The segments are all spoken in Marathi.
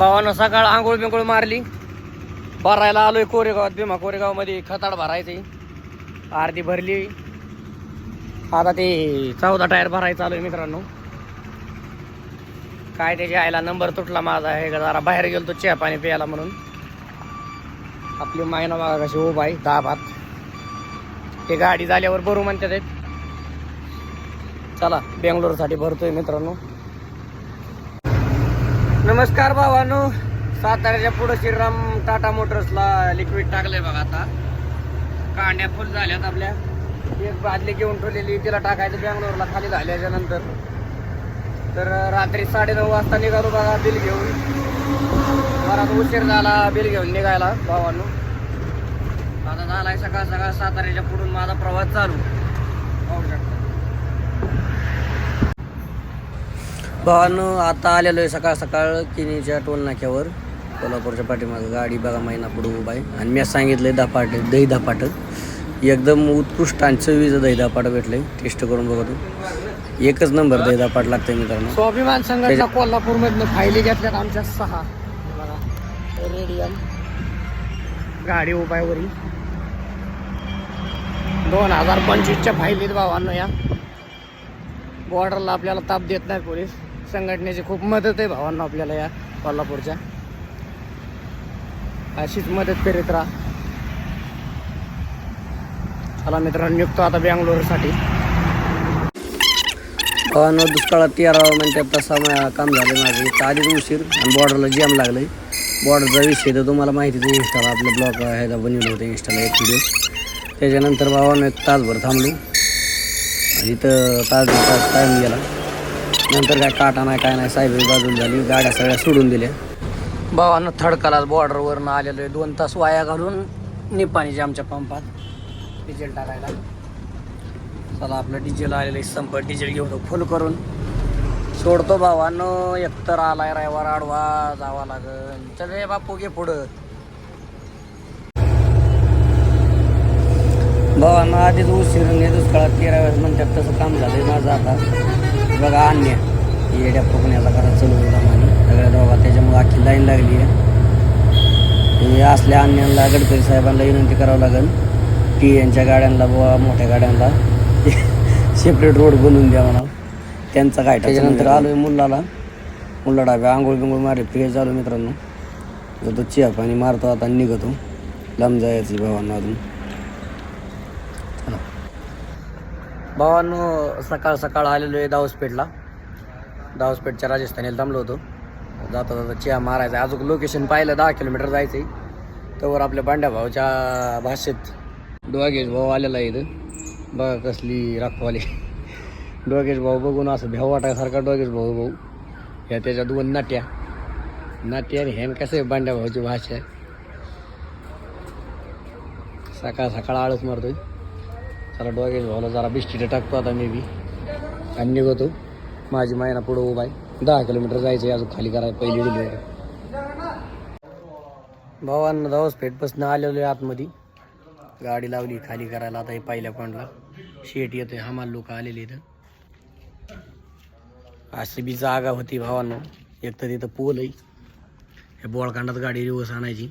भावानं सकाळ आंघोळ बिंघोळ मारली. भरायला आलोय कोरेगावात भीमा कोरेगावमध्ये. खताड भरायचंय. अर्धी भरली. आता ते चौदा टायर भरायचं आलोय मित्रांनो. काय त्याच्या आईला नंबर तुटला माझा हे जरा बाहेर गेलो चहा पाणी प्यायला म्हणून. आपली मायना बघा कशी उभा आहे दाबात ते गाडी झाल्यावर भरू म्हणतात आहेत. चला बेंगलोरसाठी भरतोय मित्रांनो. नमस्कार भावानो. साताऱ्याच्या पुढं श्रीराम टाटा मोटर्सला लिक्विड टाकलंय बघा आता. कांड्या फुल झाल्यात आपल्या. एक बादली घेऊन ठेवलेली तिला टाकायचं बेंगलोरला खाली झाल्याच्यानंतर. तर रात्री साडेनऊ वाजता निघालो बघा बिल घेऊन. बराच उशीर झाला बिल घेऊन निघायला भावानो. आता झालाय सकाळ सकाळ साताऱ्याच्या पुढून माझा प्रवास चालू. पाहू शकता. भावानो आता आलेलो आहे सकाळ सकाळ किनीच्या टोल नाक्यावर. कोल्हापूरच्या पाठीमागं गाडी बघा महिना पुढे उभा आहे. आणि मी सांगितलंय दपाट दही दपाट एकदम उत्कृष्ट आणि चवीचं दही दपाट भेटलंय. टेस्ट करून बघतो एकच नंबर दही दपाट लागतंय मित्रांनो. स्वाभिमान संघटना कोल्हापूर मधनं फायली घेतल्यात आमच्या सहा. रेडियम. गाडी उभा आहे वरी. दोन हजार पंचवीसच्या फायलीत भावांनो या. बॉर्डरला आपल्याला ताप देत नाही पोलीस. संघटनेची खूप मदत आहे भावांना आपल्याला या कोल्हापूरच्या. अशीच मदत करीत राहा. चला मित्रांनो निघतो आता बेंगलोरसाठी. भावांनो दुष्काळात तेरा मिनिटात तसा काम झालं माझं. इथं आधीच उशीर आणि बॉर्डरला जॅम लागलंय. बॉर्डरचा विषय तर तुम्हाला माहितीच आहे इंस्टाला आपलं ब्लॉग ह्याला बनवलं होतं इंस्टाला एक व्हिडिओ त्याच्यानंतर भावानं एक तासभर थांबलो. आणि इथं तास तास टाईम गेला. नंतर काय काटा नाही काय नाही साहेब बाजून झाली गाड्या सगळ्या सोडून दिल्या. भावानं थडकाला बॉर्डरवरनं आलेलो आहे. दोन तास वाया घालून निपाणीच्या आमच्या पंपात डिझेल टाकायला. चला आपलं डिझेल आलेलं आहे. संप डिझेल घेऊन फुल करून. सोडतो भावानं. एकतर आलाय रविवार आडवा जावा लागेल चल रे बापू घे पुढं. भावानं आधीच उशीर आणि दुष्काळात तेरा वेळेस म्हणतात तसं काम झालंय माझं आता. बघा अन्य. येड्या फुकण्याचा करा चलवून आणि सगळ्या दोघा त्याच्यामुळे अख्खी लाईन लागली आहे. हे असल्या अन्यांना गडकरी साहेबांना विनंती करावं लागेल. टी यांच्या गाड्यांना बुवा मोठ्या गाड्यांना. सेपरेट रोड बनवून द्या म्हणा त्यांचा काय त्याच्यानंतर आलोय मुलाला. मुला डाव्या आंघोळ बिंघोळ मारे फ्रेश झालो मित्रांनो. जातो चिया पाणी मारतो आता आणि निघतो. लांब जायचं भावांना अजून. भावांनो सकाळ सकाळ आलेलो आहे दावसपेठला दावसपेठच्या राजस्थानीला थांबलो होतो. जाता जाता चिया मारायचा अजून लोकेशन पाहिलं दहा किलोमीटर जायचं आहे तोवर आपल्या पांड्या भाऊच्या भाषेत डोगेश भाऊ आलेला आहे इथं. बघा कसली राखवाली. डोगेश भाऊ बघून असं भ्याव वाटायसारखा डोगेश भाऊ भाऊ. ह्या त्याच्या दोन नाट्या. नाट्या आणि ह्यान कसं आहे बांड्या भाऊची भाषा सकाळ सकाळ आळस मारतोय. चला डोगेश भाऊला जरा बिस्टिटं टाकतो आता मी बी. आणि निघतो. माझी मायना पुढं उभा आहे. दहा किलोमीटर जायचं आहे अजून खाली करायला पहिली डिलिव्हरी भावांना जाऊस पेटपासून आलेलो आहे आतमध्ये. गाडी लावली खाली करायला आता हे पहिल्या पॉईंटला शेट येतोय हमाल लोक आलेले इथं. अशी बी जागा होती भावांनो. एक तर तिथं पोल आहे. हे बोळकांडात गाडी रिवर्स आणायची.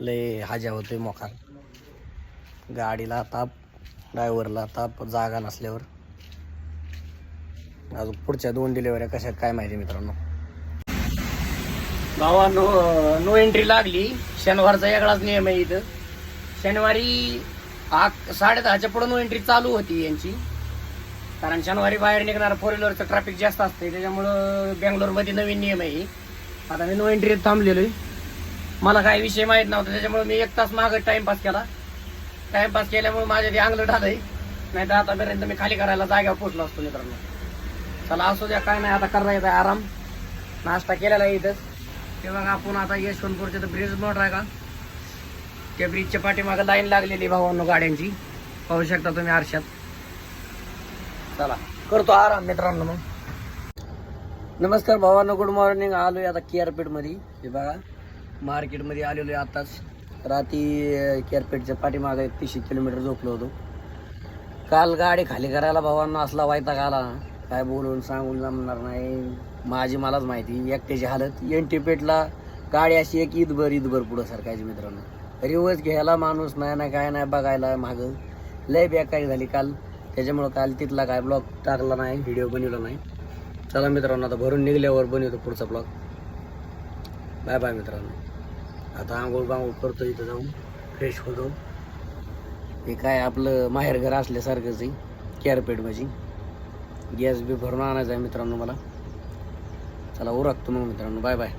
लय हाजा होतोय मोकार. गाडीला ताप ड्रायव्हरला ताप जागा नसल्यावर. अजून पुढच्या दोन डिलेवऱ्या कशा काय माहिती मित्रांनो. भावा नो नो एंट्री लागली. शनिवारचा वेगळाच नियम आहे इथं. शनिवारी आठ साडे दहाच्या पुढं नो एंट्री चालू होती यांची. कारण शनिवारी बाहेर निघणार फोर व्हीलरचं ट्रॅफिक जास्त असते त्याच्यामुळं बेंगलोरमध्ये नवीन नियम आहे. आता मी नो एंट्रीत थांबलेलो आहे मला काही विषय माहीत नव्हता त्याच्यामुळे मी एक तास मागं टाइमपास केला. टाइमपास केल्यामुळे माझ्या ते अंगलं ढालय नाही तर आतापर्यंत मी खाली करायला जाग्यावर पोचलो असतो मित्रांनो. चला असू द्या काय नाही आता करायचा आहे आराम. नाश्ता केलेला आहे इथंच ते बघा आपण आता यशवंतपूरच्या तर ब्रिज मोठा आहे का? त्या ब्रिजच्या पाठीमागं लाईन लागलेली भावांनो गाड्यांची. पाहू शकता तुम्ही आरशात. चला करतो आराम मित्रांनो मग. नमस्कार भावांनो गुड मॉर्निंग आलोय आता केअरपेठमध्ये हे बघा मार्केटमध्ये आलेलो आहे आताच. रात्री केरपेटच्या पाठीमागं एक तीसशे किलोमीटर झोपलो होतो. काल गाडी खाली करायला भावांना असला वायता आला. काय बोलून सांगून जमणार नाही. माझी मलाच माहिती एकट्याची हालत. एन टी पेटला गाडी अशी एक ईदभर ईदभर पुढं सरकायची मित्रांनो. रिवर्स घ्यायला माणूस नाही ना काय नाही बघायला मागं. लय बेकारी झाली काल. त्याच्यामुळं काल तिथला काय ब्लॉग टाकला नाही व्हिडिओ बनवला नाही. चला मित्रांनो आता भरून निघल्यावर बनवतो पुढचा ब्लॉग बाय बाय मित्रांनो. आता आंघोळ बांघोळ करतो इथं जाऊन फ्रेश होतो. हे काय आपलं माहेर घर असल्यासारखंच आहे कॅरपेट माझी गॅस बी भरून आणायचा आहे मित्रांनो मला. चला उरकतो मग मित्रांनो. Bye bye